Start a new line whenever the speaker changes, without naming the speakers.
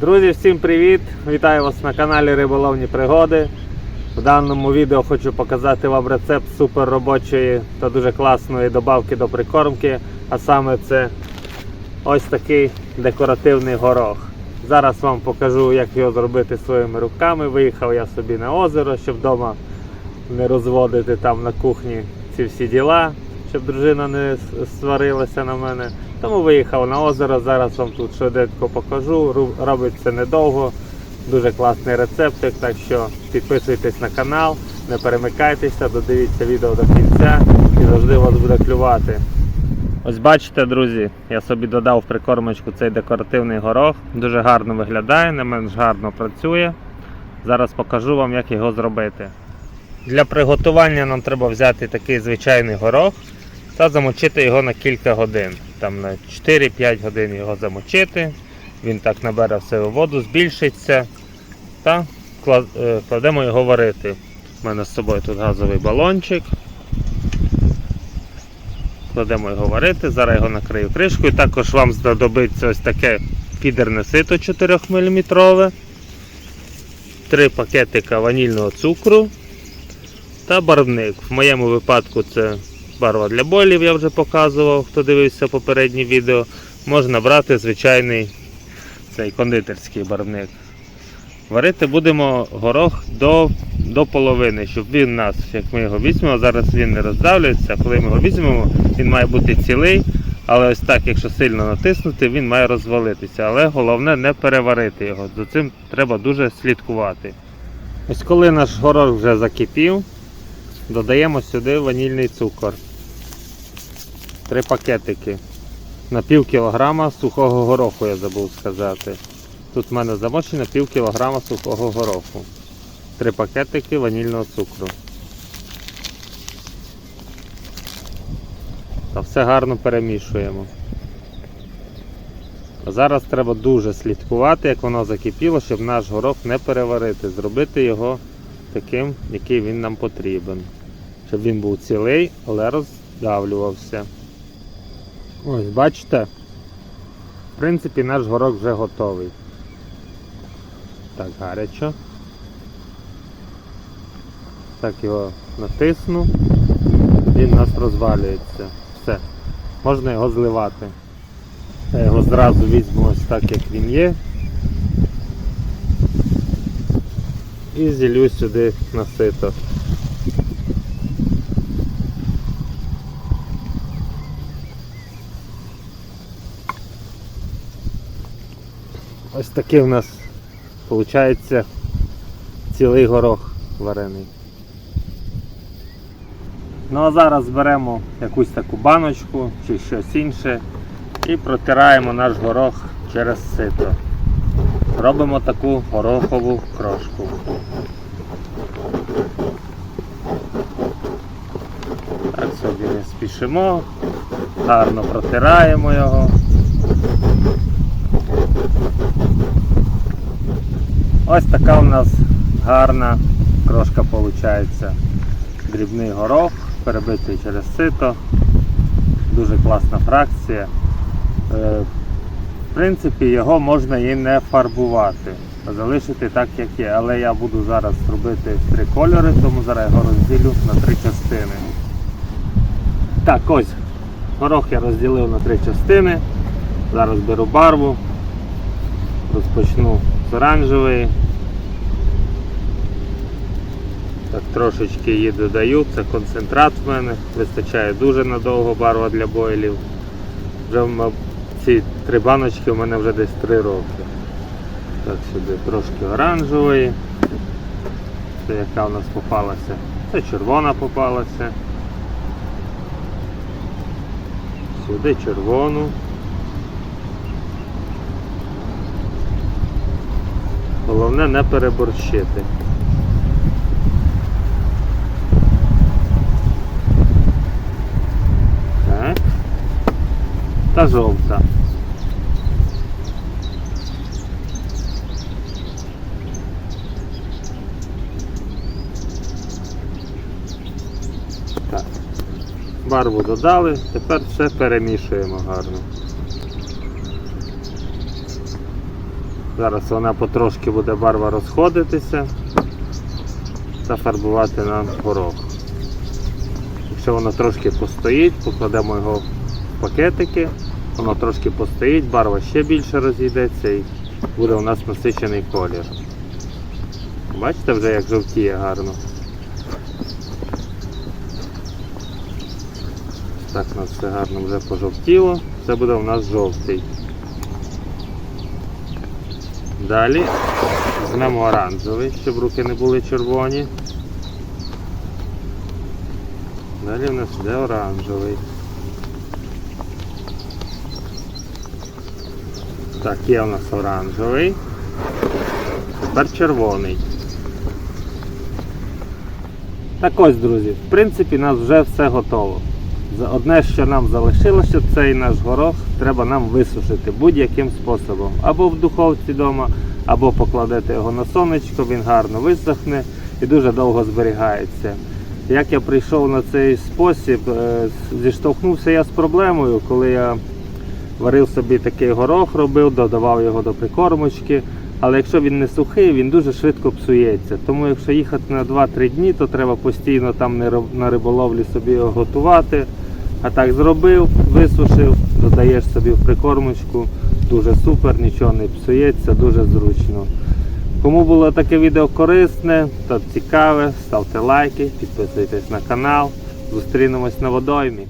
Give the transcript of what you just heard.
Друзі, всім привіт! Вітаю вас на каналі Риболовні Пригоди. В даному відео хочу показати вам рецепт супер робочої та дуже класної добавки до прикормки. А саме це ось такий декоративний горох. Зараз вам покажу, як його зробити своїми руками. Виїхав я собі на озеро, щоб вдома не розводити там на кухні ці всі діла, щоб дружина не сварилася на мене. Тому виїхав на озеро. Зараз вам тут швиденько покажу. Робиться недовго. Дуже класний рецептик, так що підписуйтесь на канал, не перемикайтеся, додивіться відео до кінця і завжди вас буде клювати. Ось бачите, друзі, я собі додав в прикормочку цей декоративний горох. Дуже гарно виглядає, не менш гарно працює. Зараз покажу вам, як його зробити. Для приготування нам треба взяти такий звичайний горох та замочити його на кілька годин. Там на 4-5 годин його замочити. Він так набере в себе воду, збільшиться та е, кладемо його варити. У мене з собою тут газовий балончик. Кладемо його варити, зараз його накрию кришкою. Також вам знадобиться ось таке фідерне сито 4 мм, 3 пакетика ванільного цукру та барвник. В моєму випадку це барва для болів, я вже показував, хто дивився попереднє відео. Можна брати звичайний цей кондитерський барвник. Варити будемо горох до, до половини, щоб він нас, як ми його візьмемо, зараз він не роздавлюється. Коли ми його візьмемо, він має бути цілий, але ось так, якщо сильно натиснути, він має розвалитися. Але головне не переварити його. За цим треба дуже слідкувати. Ось коли наш горох вже закипів, додаємо сюди ванільний цукор. Три пакетики. На пів кілограма сухого гороху я забув сказати. Тут в мене замочено пів кілограма сухого гороху. Три пакетики ванільного цукру. Та все гарно перемішуємо. Зараз треба дуже слідкувати, як воно закипіло, щоб наш горох не переварити. Зробити його таким, який він нам потрібен. Щоб він був цілий, але роздавлювався. Ось, бачите? В принципі, наш горох вже готовий. Так, гарячо. Так його натисну. Він у нас розвалюється. Все. Можна його зливати. Я його зразу візьму ось так, як він є. І зілю сюди на сито. Ось такий у нас виходить цілий горох варений. Ну а зараз беремо якусь таку баночку чи щось інше і протираємо наш горох через сито. Робимо таку горохову крошку. Так собі спішимо, гарно протираємо його. Ось така у нас гарна крошка виходить. Дрібний горох, перебитий через сито. Дуже класна фракція. Е, В принципі, його можна і не фарбувати, а залишити так, як є. Але я буду зараз робити три кольори, тому зараз його розділю на три частини. Так, ось. Горох я розділив на три частини. Зараз беру барву, розпочну з оранжевої. Так, трошечки її додаю, це концентрат в мене, вистачає дуже надовго барва для бойлів. Вже ці три баночки у мене вже десь три роки. Так, сюди трошки оранжевої. Це яка у нас попалася? Це червона попалася. Сюди червону. Головне не переборщити. Так. Та жовта. Так. Барву додали, тепер все перемішуємо гарно. Зараз вона потрошки буде барва розходитися та фарбувати нам горох. Якщо воно трошки постоїть, покладемо його в пакетики, воно трошки постоїть, барва ще більше розійдеться і буде у нас насичений колір. Бачите вже як жовтіє гарно. Так у нас все гарно вже пожовтіло. Це буде у нас жовтий. Далі візьмемо оранжевий, щоб руки не були червоні. Далі у нас йде оранжевий. Так, є у нас оранжевий. Тепер червоний. Так ось, друзі, в принципі, у нас вже все готово. Одне, що нам залишилося, цей наш горох треба нам висушити будь-яким способом. Або в духовці вдома, або покладете його на сонечко, він гарно висохне і дуже довго зберігається. Як я прийшов на цей спосіб, е, зіштовхнувся я з проблемою, коли я варив собі такий горох, робив, додавав його до прикормочки. Але якщо він не сухий, він дуже швидко псується. Тому якщо їхати на 2-3 дні, то треба постійно там на риболовлі собі його готувати. А так зробив, висушив, додаєш собі в прикормочку. Дуже супер, нічого не псується, дуже зручно. Кому було таке відео корисне та цікаве, ставте лайки, підписуйтесь на канал. Зустрінемось на водоймі.